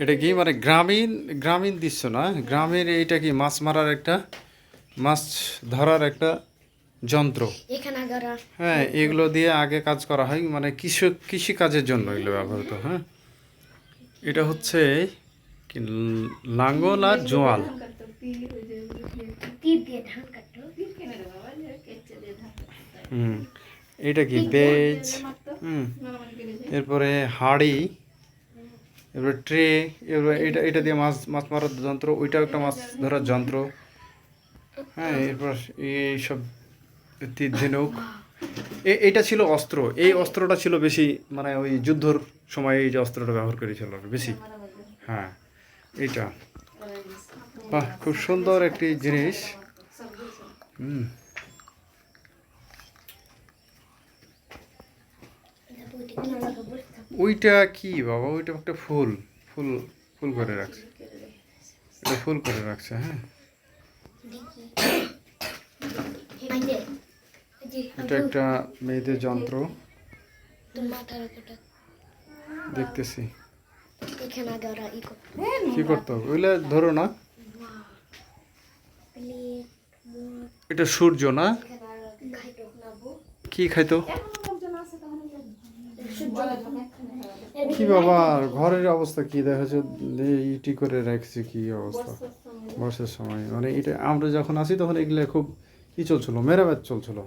এটা কি? মানে গ্রামীণ গ্রামীণ দৃশ্য না? গ্রামের এইটা কি? মাছ মারার একটা মাছ ধরার একটা যন্ত্র। হ্যাঁ এগুলো দিয়ে আগে কাজ করা হয়। মানে কৃষক কৃষি কাজের জন্য এগুলো ব্যবহৃত হ্যাঁ? এটা হচ্ছে কি? লাঙ্গল আর জোয়াল। হুম। এটা কি? বেজ? হুম। এরপরে হাড়ি। এরপরে ট্রে এরপরে এটা এটা দিয়ে মাছ মাছ মারার যন্ত্র, ওইটাও একটা মাছ ধরার যন্ত্র। হ্যাঁ এরপর এইসব তীর ঝিনুক এ- এইটা ছিল অস্ত্র। এই অস্ত্রটা ছিল বেশি মানে ওই যুদ্ধর সময় এই যে অস্ত্রটা ব্যবহার করেছিল বেশি। হ্যাঁ এইটা। বাহ, খুব সুন্দর একটি জিনিস। হুম। ওইটা কি বাবা? ওইটা একটা ফুল। ফুল ফুল করে রাখছে। এটা ফুল করে রাখছে হ্যাঁ। এটা একটা মেয়েদের যন্ত্র। দেখতেছি। কি করতে হবে? ওইগুলা ধরো না। এটা সূর্য না? কি খাইতো? কি বাবা ঘরের অবস্থা কি? দেখা যাচ্ছে ইটি করে রাখছে কি অবস্থা? বর্ষার সময়। মানে এটা আমরা যখন আসি তখন এগুলো খুব কি চলছিল মেরামত চলছিল।